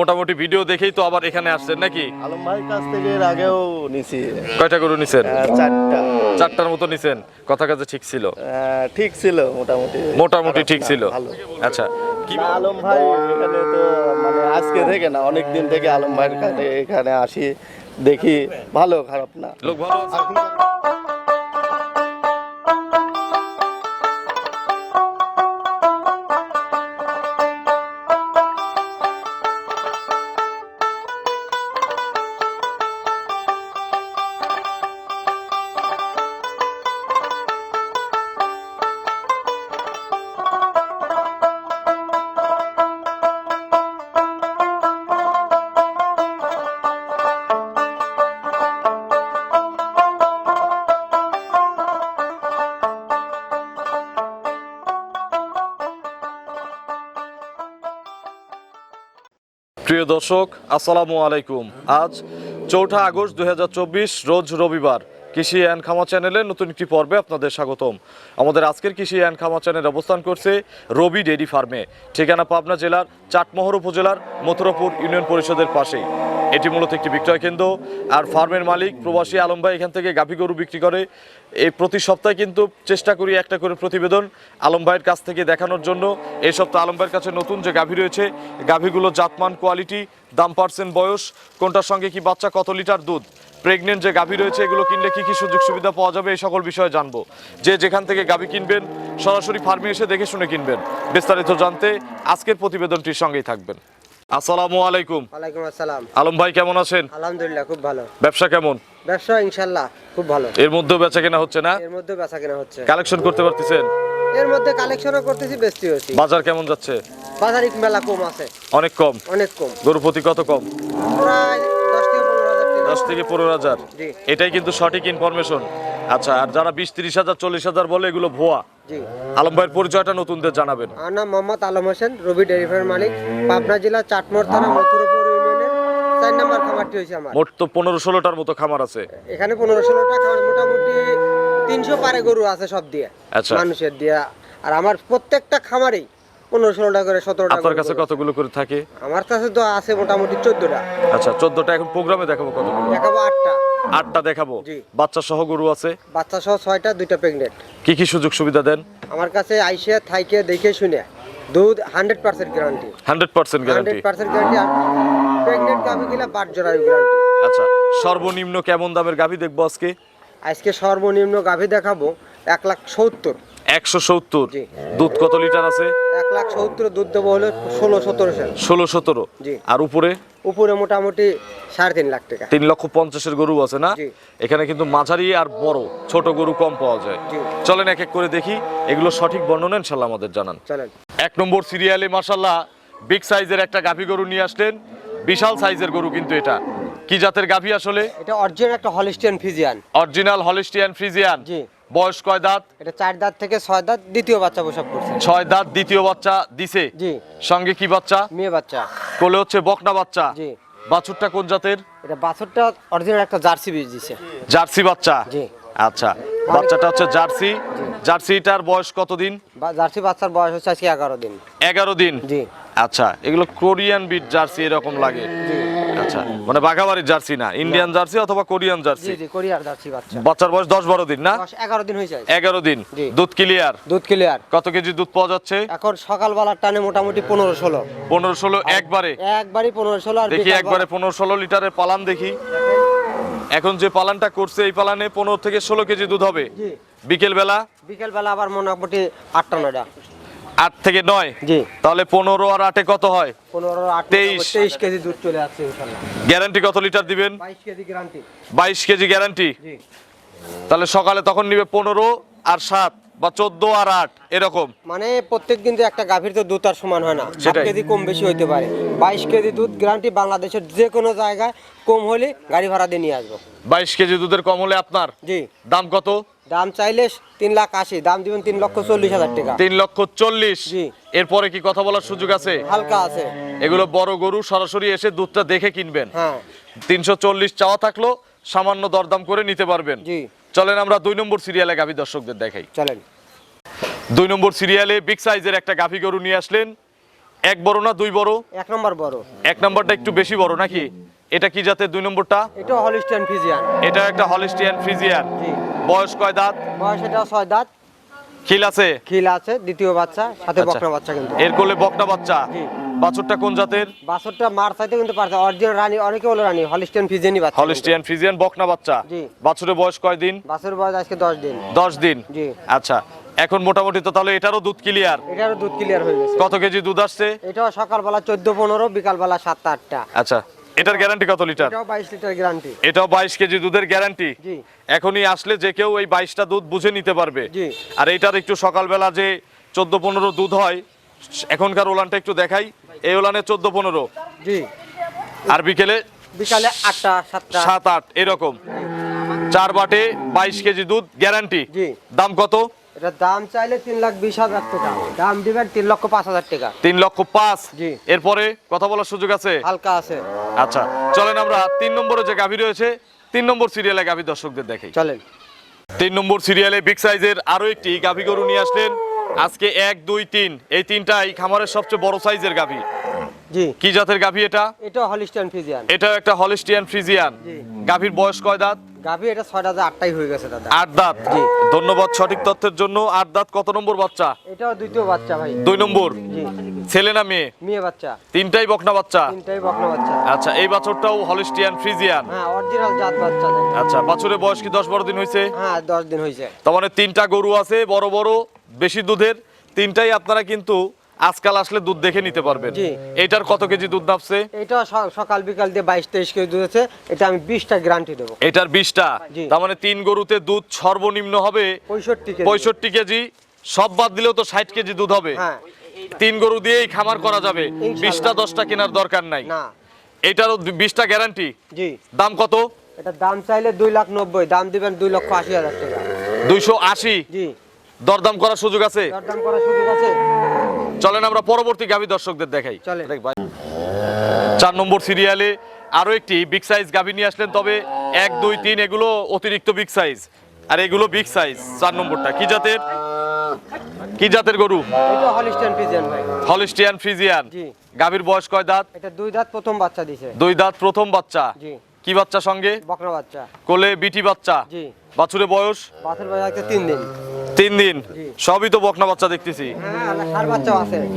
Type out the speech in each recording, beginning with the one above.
মোটামুটি ভিডিও দেখেই তো আবার এখানে আসছেন নাকি? আলম ভাইয়ের কাছ থেকে এর আগেও নিছি। কয়টা গরু নিছেন? চারটা। চারটার মতো নিছেন। কথা কাজে ঠিক ছিল? ঠিক ছিল মোটামুটি। মোটামুটি ঠিক ছিল। ভালো। আচ্ছা। কি আলম ভাই এখানে তো মানে আজকে থেকে না অনেক দিন থেকে আলম ভাইয়ের কাছে এখানে আসি দেখি। ভালো খারাপ না। লোক ভালো প্রিয় দর্শক, আসসালামু আলাইকুম। আজ চৌঠা আগস্ট দু হাজার চব্বিশ, রোজ রবিবার কৃষি অ্যান্ড খামা চ্যানেলের নতুন একটি পর্বে আপনাদের স্বাগতম। আমাদের আজকের কৃষি অ্যান্ড খামা চ্যানেল অবস্থান করছে রবি ডেরি ফার্মে, ঠিকানা পাবনা জেলার চাটমোহর উপজেলার মথুরাপুর ইউনিয়ন পরিষদের পাশেই। এটি মূলত একটি বিক্রয় কেন্দ্র। আর ফার্মের মালিক প্রবাসী আলম ভাই এখান থেকে গাভী গরু বিক্রি করে। এই প্রতি সপ্তাহে কিন্তু চেষ্টা করি একটা করে প্রতিবেদন আলম ভাইয়ের কাছ থেকে দেখানোর জন্য। এই সপ্তাহে আলম ভাইয়ের কাছে নতুন যে গাভী রয়েছে, গাভীগুলো জাতমান, কোয়ালিটি, দাম পার্সেন্ট, বয়স, কোনটার সঙ্গে কি বাচ্চা, কত লিটার দুধ, প্রেগনেন্ট যে গাভী রয়েছে, এগুলো কিনলে কি কি সুযোগ সুবিধা পাওয়া যাবে, এই সকল বিষয়ে জানব। যে যেখান থেকে গাভী কিনবেন, সরাসরি ফার্মে এসে দেখে শুনে কিনবেন। বিস্তারিত জানতে আজকের প্রতিবেদনটির সঙ্গেই থাকবেন। আসসালামু আলাইকুম। ওয়ালাইকুম আসসালাম। আলম ভাই কেমন আছেন? আলহামদুলিল্লাহ খুব ভালো। ব্যবসা কেমন? ব্যবসা ইনশাল্লাহ খুব ভালো। এর মধ্যেও বেচা কেনা হচ্ছে না? এর মধ্যে বেচা কেনা হচ্ছে। কালেকশন করতে পারতেছেন? এর মধ্যে কালেকশনও করতেছি বেচতে হচ্ছি বাজার কেমন যাচ্ছে? বাজারিক মেলা কম আছে। অনেক কম? অনেক কম। গরু প্রতি কত কম? প্রায় দশ থেকে পনেরো হাজার টাকা দশ থেকে পনেরো হাজার? জি। এটাই কিন্তু সঠিক ইনফরমেশন আচ্ছা আর যারা বিশ তিরিশ হাজার চল্লিশ হাজার বলে এগুলো ভুয়া। আলম ভাইয়ের পরিচয়টা নতুনদের জানাবেন। আমার নাম মোহাম্মদ আলম হোসেন রবি মালিক। পাবনা জেলা চাটমোর থানা মথুরপুর চার নম্বর খামারটি হয়েছে আমার। মোট তো পনেরো ষোলোটার মতো খামার আছে। এখানে পনেরো ষোলোটা খামার মোটামুটি তিনশো পারে গরু আছে সব দিয়ে আচ্ছা। মানুষের দিয়ে। আর আমার প্রত্যেকটা খামারেই পনেরো ষোলোটা করে সতেরোটা আপনার কাছে কতগুলো করে থাকে? আমার কাছে তো আছে মোটামুটি চোদ্দটা। আচ্ছা চোদ্দটা। এখন প্রোগ্রামে দেখাবো কতগুলো। দেখাবো আটটা। আটটা দেখাবো। বাচ্চা সহ গরু আছে। বাচ্চা সহ ছয়টা দুইটা প্রেগনেন্ট কি কি সুযোগ সুবিধা দেন? আমার কাছে আইসে থাইকে দেখে শুনে। দুধ hundred percent guarantee hundred percent guarantee percent guarantee pregnant গাভি কিনা বাট জোড়ার গ্যারান্টি আচ্ছা সর্বনিম্ন কেমন দামের গাভী দেখব আজকে? আজকে সর্বনিম্ন গাভি দেখাবো এক লাখ সত্তর। একশো সত্তর। দুধ কত লিটার আছে? এক লাখ সত্তর দুধ দেবো হলো ষোলো সতেরো ষোলো সতেরো। আর উপরে? উপরে মোটামুটি সাড়ে তিন লাখ টাকা। তিন লক্ষ পঞ্চাশের গরু আছে না? এখানে কিন্তু মাঝারি আর বড় ছোট গরু কম পাওয়া যায়। চলেন এক এক করে দেখি এগুলো সঠিক বর্ণনা ইনশাল্লাহ আমাদের জানান। এক নম্বর সিরিয়ালে মাসাল্লাহ বিগ সাইজের একটা গাভী গরু নিয়ে আসলেন। বিশাল সাইজের গরু কিন্তু এটা। কি জাতের গাভী আসলে? এটা অরিজিনাল একটা Holstein Friesian. Original Holstein Friesian জি। বয়স কয় দাঁত? এটা চার দাঁত থেকে ছয় দাঁত দ্বিতীয় বাচ্চা প্রসব করছে ছয় দাঁত দ্বিতীয় বাচ্চা দিছে? জি। সঙ্গে কি বাচ্চা? মেয়ে বাচ্চা। কোলে হচ্ছে বকনা বাচ্চা। জি। বাছুরটা কোন জাতের? এটা বাছরটা অরিজিনাল একটা জার্সি বীজ দিছে। জার্সি বাচ্চা? জি। আচ্ছা। বাচ্চাটা হচ্ছে জার্সি। জার্সিটার বয়স কতদিন? বা জার্সি বাচ্চার বয়স হচ্ছে আজকে এগারো দিন। এগারো দিন? জি। আচ্ছা এগুলো কোরিয়ান বিট জার্সি এরকম লাগে। আচ্ছা মানে বাঘাবাড়ির জার্সি না ইন্ডিয়ান জার্সি অথবা কোরিয়ান জার্সি? জি জার্সি বাচ্চা। বাচ্চার বয়স দশ বারো দিন না? দশ এগারো দিন হয়েছে। আজকে। এগারো দিন দুধ ক্লিয়ার দুধ ক্লিয়ার কত কেজি দুধ পাওয়া যাচ্ছে? এখন সকালবেলার টানে মোটামুটি পনেরো ষোলো। পনেরো ষোলো একবারে? একবারই পনেরো ষোলো আর দেখি একবারে পনেরো ষোলো লিটারের পালান দেখি। এখন যে পালানটা করছে এই পালানে পনেরো থেকে ষোলো কেজি দুধ হবে। জি। বিকেল বেলা বিকেলবেলা আবার মোটামুটি আটটা নয়টা। আট থেকে নয়? জি। তাহলে পনেরো আর আটে কত হয়? তেইশ। কেজি দুধ চলে আসছে গ্যারান্টি কত লিটার দিবেন? বাইশ কেজি গ্যারান্টি। তাহলে সকালে তখন নিবে পনেরো আর সাত বা চোদ্দ আর আট এরকম। মানে প্রত্যেক দিন একটা গাভীর তো দুধ আর সমান হয় না। সেটাই। কেজি কম বেশি হইতে পারে। বাইশ কেজি দুধ গ্যারান্টি বাংলাদেশের যে কোনো জায়গায় কম হলে গাড়ি ভাড়া দিয়ে নিয়ে আসব। বাইশ কেজি দুধের কম হলে আপনার? জি। দাম কত? দাম চাইলে তিন লাখ আশি দাম দিবেন তিন লক্ষ চল্লিশ হাজার টাকা। তিন লক্ষ চল্লিশ? জি। এরপরে কি কথা বলার সুযোগ আছে? হালকা আছে। এগুলো বড় গরু সরাসরি এসে দুধটা দেখে কিনবেন। হ্যাঁ। তিনশো চল্লিশ চাওয়া থাকল সামান্য দরদাম করে নিতে পারবেন। জি। চলেন আমরা দুই নম্বর সিরিয়ালে গাভী দর্শকদের দেখাই। চলেন। দুই নম্বর সিরিয়ালে বিগ সাইজের একটা গাভী গরু নিয়ে আসলেন। এক বড় না দুই বড়? এক নম্বর বড়। এক নম্বরটা একটু বেশি বড় নাকি? এটা কি জাতের দুই নম্বরটা? এটা হলিস্টিয়ান ফিজিয়ান। এটা একটা হলিস্টিয়ান ফ্রিজিয়ান জি। বয়স কয় দাঁত? বয়স এটা ছয় দাঁত। খিল আছে? খিল আছে দ্বিতীয় বাচ্চা সাথে আচ্ছা। বকনা বাচ্চা কিন্তু। এর কোলে বকনা বাচ্চা? জি। বাছুরটা কোন জাতের? বাছরটা মার চাইতে কিন্তু পারছে অরিজিনাল রানী অনেকে হলো রানী হলিস্টিয়ান ফিজিয়ানই বাচ্চা হলিস্টিয়ান ফ্রিজিয়ান বকনা বাচ্চা? জি। বাছুরের বয়স কয় দিন? বাছুর বয়স আজকে দশ দিন। দশ দিন? জি। আচ্ছা এখন মোটামুটি তো তাহলে এটারও দুধ ক্লিয়ার এটারও দুধ ক্লিয়ার হয়ে গেছে। কত কেজি দুধ আসছে? এটাও সকালবেলা চোদ্দ পনেরো বিকালবেলা সাতটা আটটা। আচ্ছা। এটার গ্যারান্টি কত লিটার? এটাও বাইশ লিটার গ্যারান্টি এটাও বাইশ কেজি দুধের গ্যারান্টি জি। এখনই আসলে যে কেউ এই বাইশটা দুধ বুঝে নিতে পারবে। জি। আর এটার একটু সকালবেলা যে চোদ্দ পনেরো দুধ হয় এখনকার ওলানটা একটু দেখাই। এই ওলানে চোদ্দ পনেরো। জি। আর বিকেলে বিকালে আটটা সাতটা। সাত আট এরকম। চার বাটে বাইশ কেজি দুধ গ্যারান্টি জি। দাম কত? এটার দাম চাইলে তিন লাখ বিশ হাজার টাকা। দাম দিবেন তিন লক্ষ পাঁচ হাজার টাকা। তিন লক্ষ পাঁচ? জি। এরপরে কথা বলার সুযোগ আছে? হালকা আছে। আচ্ছা চলেন আমরা তিন নম্বরে যে গাভী রয়েছে তিন নম্বর সিরিয়ালে গাভী দর্শকদের দেখি চলেন। তিন নম্বর সিরিয়ালে বিগ সাইজের আরও একটি গাভী গরু নিয়ে আসলেন। আজকে এক দুই তিন এই তিনটাই খামারের সবচেয়ে বড় সাইজের গাভী। জি। কি জাতের গাভী এটা? এটাও হলিস্টিয়ান ফিজিয়ান এটা একটা হলিস্টিয়ান ফ্রিজিয়ান গাভীর বয়স কয় দাঁত? গাভি এটা ছয়টা যে আটটাই হয়ে গেছে দাদা। আট দাঁত? জি। ধন্যবাদ সঠিক তথ্যের জন্য। আট দাঁত কত নম্বর বাচ্চা? এটাও দ্বিতীয় বাচ্চা ভাই। দুই নম্বর? ছেলে না মেয়ে? মেয়ে বাচ্চা। তিনটাই বকনা বাচ্চা? তিনটাই বকনা বাচ্চা। আচ্ছা এই বাছরটাও হলিস্টিয়ান ফ্রিজিয়ান? হ্যাঁ অরিজিনাল জাত বাচ্চা। আচ্ছা বাছুরের বয়স কি দশ বারো দিন হয়েছে? হ্যাঁ দশ দিন হয়েছে। তার মানে তিনটা গরু আছে বড় বড় বেশি দুধের। তিনটাই আপনারা কিন্তু আজকাল আসলে দুধ দেখে নিতে পারবেন। এটার কত কেজি দুধ নামছে এটা সকাল বিকাল দিয়ে বাইশ তেইশ কেজি দুধ আছে এটা আমি বিশটা গ্যারান্টি দেবো। এটার বিশটা? তার মানে তিন গরুতে দুধ সর্বনিম্ন হবে পঁয়ষট্টি কেজি। পঁয়ষট্টি কেজি। সব বাদ দিলেও তো ষাট কেজি দুধ হবে। হ্যাঁ। তিন গরু দিয়েই খামার করা যাবে। বিশটা দশটা কেনার দরকার নাই। না। এটারও বিশটা গ্যারান্টি? জি। দাম কত? এটা দাম চাইলে দুই লাখ নব্বই। দাম দিবেন দুই লক্ষ আশি হাজার টাকা। দুইশো আশি? জি। দরদাম করার সুযোগ আছে? দরদাম করার সুযোগ আছে। চলেন আমরা পরবর্তী গাভী দর্শকদের দেখাই। চার নম্বর সিরিয়ালে আরও একটি বিগ সাইজ গাভী নিয়ে আসলেন তবে এক দুই তিন এগুলো অতিরিক্ত বিগ সাইজ আর এগুলো বিগ সাইজ চার নম্বরটা। কি জাতের? কি জাতের গরু? হলিস্টিয়ান ফ্রিজিয়ান গাভীর বয়স কয় দাঁত? এটা দুই দাঁত প্রথম বাচ্চা দিছে। দুই দাঁত প্রথম বাচ্চা। জি। কি বাচ্চা সঙ্গে? বকনা বাচ্চা। কোলে বিটি বাচ্চা। জি। বাছুরের বয়স? বাছুর বয়স তিন দিন। তিন দিন? সবই তো বকনা বাচ্চা দেখতেছি।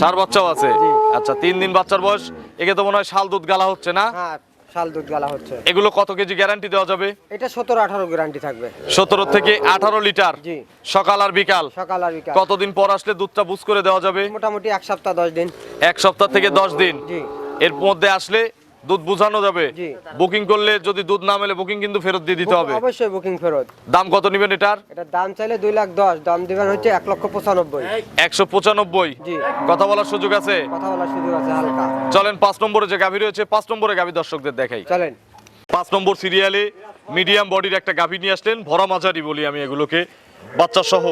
সার বাচ্চাও আছে। আচ্ছা তিন দিন বাচ্চার বয়স? একে তো মনে হয় শাল দুধ গালা হচ্ছে না? হ্যাঁ শাল দুধ গালা হচ্ছে। এগুলো কত কেজি গ্যারান্টি দেওয়া যাবে? এটা গ্যারান্টি থাকবে। থেকে আঠারো লিটার? জি। সকাল আর বিকাল? সকাল আর বিকাল। কতদিন পর আসলে দুধটা বুঝ করে দেওয়া যাবে? মোটামুটি এক সপ্তাহ দশ দিন। এক সপ্তাহ থেকে দশ দিন? জি। এর মধ্যে আসলে দুধ বুঝানো যাবে। বুকিং করলে যদি দুধ না মেলে বুকিং কিন্তু ফেরত দিয়ে দিতে হবে। অবশ্যই বুকিং ফেরত। দাম কত নেবেন এটার? এটার দাম চাইলে দুই লাখ দশ দাম দিবেন হচ্ছে এক লক্ষ পঁচানব্বই। একশো পঁচানব্বই। জি। কথা বলার সুযোগ আছে? কথা বলার সুযোগ আছে হালকা। চলেন পাঁচ নম্বরে যে গাভী রয়েছে পাঁচ নম্বরে গাভী দর্শকদের দেখাই। চলেন। পাঁচ নম্বর সিরিয়ালে মিডিয়াম বডির একটা গাভী নিয়ে আসলেন ভরা মাঝারি বলি আমি এগুলোকে। বাচ্চা সহ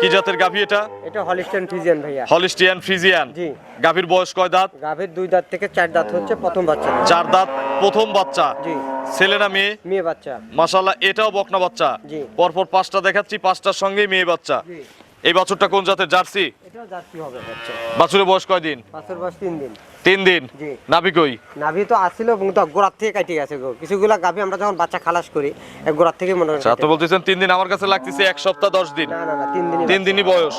কি জাতের গাভী এটা? এটা হলিস্টিয়ান ফ্রিজিয়ান ভাইয়া। হলিস্টিয়ান ফ্রিজিয়ান জি। গাভীর বয়স কয় দাঁত? গাভীর দুই দাঁত থেকে চার দাঁত হচ্ছে প্রথম বাচ্চা। চার দাঁত প্রথম বাচ্চা। জি। ছেলে না মেয়ে? মেয়ে বাচ্চা। মাশাআল্লাহ এটাও বকনা বাচ্চা। জি। পরপর পাঁচটা দেখাচ্ছি পাঁচটার সঙ্গে মেয়ে বাচ্চা। জি। এই বাছুরটা কোন জাতের? জার্সি? বছরের জার্সি হবে বাচ্চা। বাছুরের বয়স কয় দিন? বাছুর বয়স তিন দিন। তিন দিন। নাভি কই? নাভি তো আসিল এবং তো গোড়ার থেকে কাটি গেছে গো। কিছুগুলা গাভি আমরা যখন বাচ্চা খালাস করি এক গোড়ার থেকে মনে হয় আচ্ছা তো বলতেছেন তিন দিন আমার কাছে লাগতেছে এক সপ্তাহ দশ দিন। না না তিন দিনই তিন দিনই বয়স।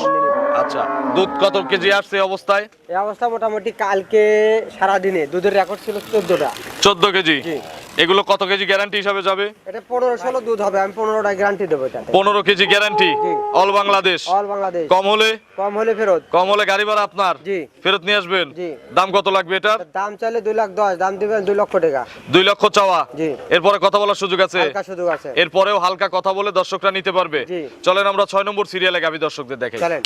আচ্ছা দুধ কত কেজি আসছে অবস্থায়? এই অবস্থা মোটামুটি কালকে সারা দিনে দুধের রেকর্ড ছিল চোদ্দটা। চোদ্দ কেজি। জি। এগুলো কত কেজি গ্যারান্টি হিসাবে যাবে? এটা পনেরো ষোলো দুধ হবে আমি পনেরোটা গ্যারান্টি দেবো এটা। পনেরো কেজি গ্যারান্টি জি। অল বাংলাদেশ অল বাংলাদেশ কম হলে? কম হলে ফেরত। কম হলে গাড়ি ভাড়া আপনার? জি। ফেরত নিয়ে আসবেন? জি। দাম কত লাগবে এটার? দাম চাইলে দুই লাখ দশ দাম দিবেন দুই লক্ষ টাকা। দুই লক্ষ চাওয়া? জি। এরপরে কথা বলার সুযোগ আছে? হালকা সুযোগ আছে। এরপরেও হালকা কথা বলে দর্শকরা নিতে পারবে। জি। চলেন আমরা ছয় নম্বর সিরিয়ালে গাভী দর্শকদের দেখাই। চলেন।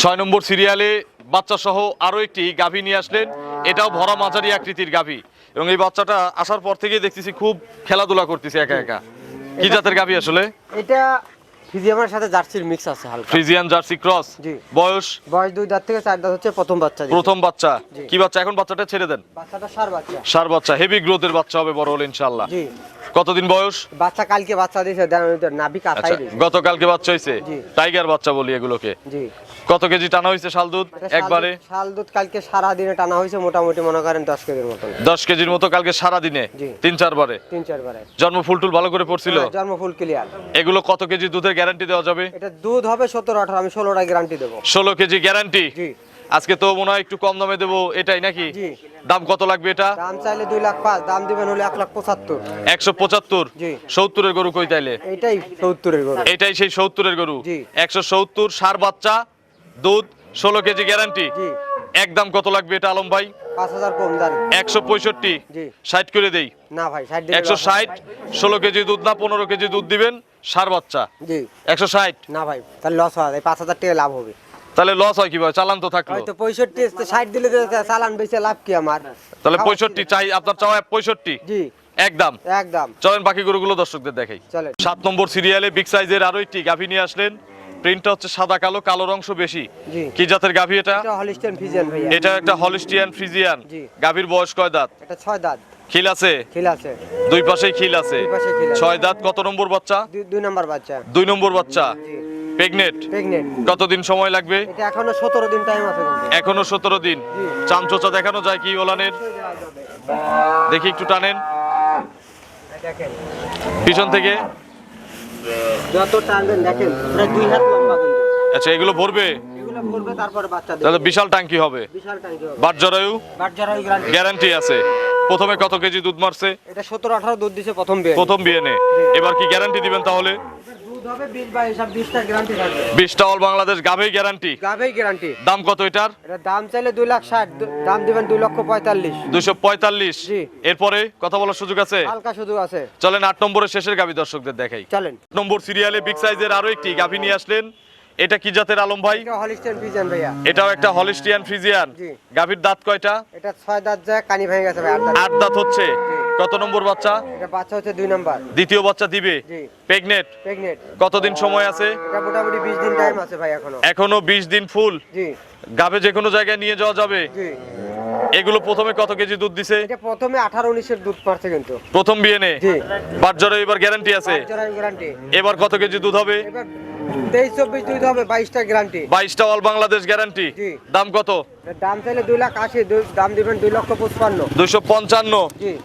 ছয় নম্বর সিরিয়ালে বাচ্চা সহ আরও একটি গাভী নিয়ে আসলেন। এটাও ভরা মাঝারি আকৃতির গাভী। এবং এই বাচ্চাটা আসার পর থেকেই দেখতেছি খুব খেলাধুলা করতেছি একা একা। কি জাতের গাবি আসলে? এটা ফিজিয়ামের সাথে জার্সির মিক্স আছে হালকা। Friesian Jersey cross. জি। বয়স? বয়স দুই দাঁত থেকে চার দাঁত হচ্ছে প্রথম বাচ্চা প্রথম বাচ্চা। কি বাচ্চা? এখন বাচ্চাটা ছেড়ে দেন। বাচ্চাটা সার বাচ্চা। সার বাচ্চা। হেভি গ্রোথের বাচ্চা হবে বড় হলে ইনশাল্লাহ জি। কতদিন বয়স? বাচ্চা কালকে বাচ্চা দিয়েছে নাভি কাঁথাই আচ্ছা গতকালকে বাচ্চা হয়েছে টাইগার বাচ্চা বলি এগুলোকে। জি। কত কেজি টানা হয়েছে শাল দুধ? একবারে? শাল দুধ কালকে সারা দিনে টানা হয়েছে মোটামুটি মনে করেন দশ কেজির মতন। দশ কেজির মতো কালকে সারা দিনে। তিন চারবারে? তিন চারবারে। জন্ম ফুলটুল ভালো করে পড়ছিল? হ্যাঁ, জন্ম ফুল ক্লিয়ার এগুলো কত কেজি দুধের গ্যারান্টি দেওয়া যাবে? এটা দুধ হবে সত্তর আঠারো আমি ষোলোটা গ্যারান্টি দেব। ষোলো কেজি গ্যারান্টি জি। আজকে তো মনে হয় একটু কম দামে দেবো এটাই নাকি? দাম কত লাগবে এটা? দাম চাইলে দুই লাখ পাঁচ দাম দিবেন হলে এক লাখ পঁচাত্তর। একশো পঁচাত্তর। সত্তরের গরু কই তাইলে? এইটাই সত্তরের গরু। এটাই সেই সত্তরের গরু? একশো সত্তর সার বাচ্চা দুধ ষোলো কেজি গ্যারান্টি? একদম কত লাগবে এটা আলম ভাই? পাঁচ হাজার কম দাম। একশো পঁয়ষট্টি? ষাট করে দেই। না ভাই একশো ষাট ষোলো কেজি দুধ না পনেরো কেজি দুধ দিবেন সার বাচ্চা? একশো ষাট? না ভাই তাহলে লস পাঁচ হাজার টাকা লাভ হবে। তাহলে লস হয় কীভাবে? চালান তো থাকল। হয়তো পঁয়ষট্টি ষাট দিলে তো চালান বেশি লাভ কি আমার? তাহলে খাওয়া পঁয়ষট্টি চাই আপনার চাওয়া পঁয়ষট্টি? জি। একদম। একদম। চলেন বাকি গরুগুলো দর্শকদের দেখাই। চলেন। সাত নম্বর সিরিয়ালে বিগ সাইজের আরও একটি গাভী নিয়ে আসলেন। প্রিন্টটা হচ্ছে সাদা কালো কালোর অংশ বেশি। জি। কি জাতের গাভী এটা? এটা হলিস্টেন ফিজিয়ান ভাইয়া। এটা একটা হলিস্টিয়ান ফ্রিজিয়ান জি। গাভীর বয়স কয় দাঁত? এটা ছয় দাঁত। খিল আছে? খিল আছে। দুই পাশেই খিল আছে। দুই পাশে খিল আছে। ছয় দাঁত কত নম্বর বাচ্চা? দুই নাম্বার বাচ্চা। দুই নম্বর বাচ্চা। প্রেগনেট প্রেগনেন্ট কতদিন সময় লাগবে? এটা এখনও সতেরো দিন টাইম আছে এখনও সতেরো দিন। জি। চামচোচা দেখানো যায় কি ওলানের? দেখি একটু টানেন। পিছন থেকে। যত টানবেন দেখেন প্রায় দুই হাত লম্বা কিন্তু। আচ্ছা এগুলো ভরবে? তাহলে বিশাল টাঙ্কি হবে। বিশাল টাঙ্কি হবে। বাট জরায়ু? বাট যারা ওই গ্যারান্টি আছে। প্রথমে কত কেজি দুধ মারছে? এটা সতেরো আঠারো দুধ দিছে প্রথম বিয়ে প্রথম বিয়েনে এবার কি গ্যারান্টি দিবেন তাহলে? বিশটা অল বাংলাদেশ গ্যারান্টি গ্যারান্টি দাম কত এটার? এটা দাম চাইলে দুই লাখ ষাট দাম দিবেন দুই লক্ষ পঁয়তাল্লিশ। দুইশো পঁয়তাল্লিশ। জি। এরপরে কথা বলার সুযোগ আছে? হালকা শুধু আছে। চলেন আট নম্বরের শেষের গাভী দর্শকদের দেখাই। চলেন। আট নম্বর সিরিয়ালে বিগ সাইজের আরও একটি গাভী নিয়ে আসলেন। এটা কি জাতের আলম ভাই? এটা হলিস্টেন ফিজিয়ান ভাইয়া। এটাও একটা হলিস্টিয়ান ফ্রিজিয়ান জি। গাভীর দাঁত কয়টা? এটা ছয় দাঁত যায় কানি ভেঙে গেছে ভাই আট দাঁত। হচ্ছে। কত নম্বর বাচ্চা? এটা বাচ্চা হচ্ছে দুই নাম্বার। দ্বিতীয় বাচ্চা দিবে? জি। প্রেগনেট কতদিন সময় আছে? এটা মোটামুটি বিশ দিন টাইম আছে ভাই এখনও। এখনও বিশ দিন ফুল জি। গাবে যে কোনো জায়গায় নিয়ে যাওয়া যাবে? জি। এগুলো প্রথমে কত কেজি দুধ দিছে? এটা প্রথমে আঠারো উনিশের দুধ পারছে কিন্তু। প্রথম বিয়েনে জি। বাচ্চারও এবার গ্যারান্টি আছে? গ্যারান্টি এবার কত কেজি দুধ হবে? এবার তেইশ চব্বিশ দুধ হবে বাইশটা গ্যারান্টি বাইশটা অল বাংলাদেশ গ্যারান্টি দাম কত? দাম চাইলে দুই লাখ আশি দাম দিবেন দুই লক্ষ পঁচপান্ন। দুইশো পঞ্চান্ন।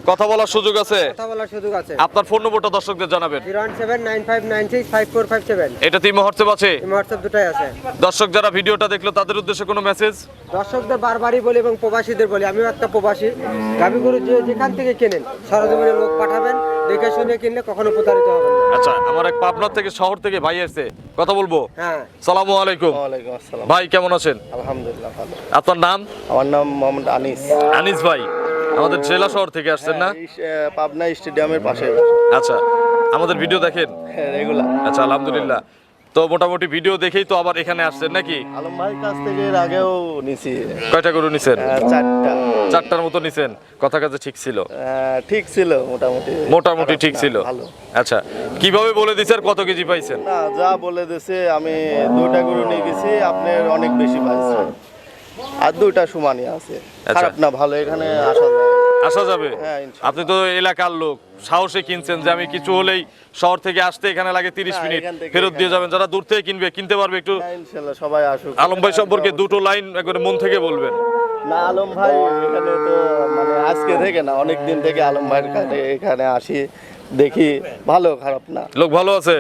কথা বলার সুযোগ আছে? কথা বলার সুযোগ আছে। আপনার ফোন নম্বরটা দর্শকদের জানাবেন। Zero one seven nine five nine six five four five seven. এটা তিন হোয়াটসঅ্যাপ আছে। হোয়াটসঅ্যাপ দুটাই আছে। দর্শক যারা ভিডিওটা দেখল তাদের উদ্দেশ্যে কোনো মেসেজ দর্শকদের বারবারই বলি এবং প্রবাসীদের বলি আমিও একটা প্রবাসী। গাভী গরু যেখান থেকে কেনেন সরজমিনে লোক পাঠাবেন দেখে শুনে কিনলে কখনো প্রতারিত হবেন না। আচ্ছা আমার এক পাবনা থেকে শহর থেকে ভাই আসছে। কথা বলব? হ্যাঁ। সালামু আলাইকুম। ওয়ালাইকুম আসসালাম। ভাই কেমন আছেন? আলহামদুলিল্লাহ ভালো। আপনার নাম? আমার নাম মোহাম্মদ আনিস। আনিস ভাই আমাদের জেলা শহর থেকে আসছেন না? পাবনা স্টেডিয়ামের পাশে। আচ্ছা আমাদের ভিডিও দেখেন? রেগুলার। আচ্ছা আলহামদুলিল্লাহ। তো মোটামুটি ভিডিও দেখেই তো আবার এখানে আসছেন নাকি? আলম ভাইয়ের কাছ থেকে এর আগেও নিছি। কয়টা গরু নিছেন? চারটা। চারটার মতো নিছেন। কথা কাছে ঠিক ছিল? আহ, ঠিক ছিল মোটামুটি। মোটামুটি ঠিক ছিল। ভালো। আচ্ছা কীভাবে বলে দিছে আর কত কেজি পাইছেন? না যা বলে দিছে আমি দুইটা গরু নিয়ে গেছি আপনার অনেক বেশি পাইছে আর দুইটা সমানই আছে। আচ্ছা। খারাপ না ভালো এখানে আসা যায়। আসা যাবে? হ্যাঁ, আপনি তো এলাকার লোক সাহসে কিনছেন যে আমি কিছু হলেই শহর থেকে আসতে এখানে লাগে তিরিশ মিনিট ফেরত দিয়ে যাবেন। যারা দূর থেকে কিনবে কিনতে পারবে একটু সবাই আসুক। আলম ভাই সম্পর্কে দুটো লাইন একবারে মন থেকে বলবেন। না আলম ভাই এখানে তো মানে আজকে থেকে না অনেক দিন থেকে আলম ভাইয়ের কাছে এখানে আসি দেখি ভালো খারাপ না। লোক ভালো আছে?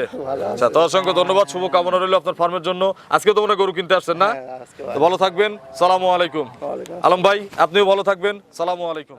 আচ্ছা তো অসংখ্য ধন্যবাদ শুভ কামনা রইল আপনার ফার্মের জন্য। আজকে তো মনে গরু কিনতে আসছেন না? হ্যাঁ, ভালো। থাকবেন। সালামু আলাইকুম। ওয়ালাইকুম আলম ভাই আপনিও ভালো থাকবেন। সালামু আলাইকুম।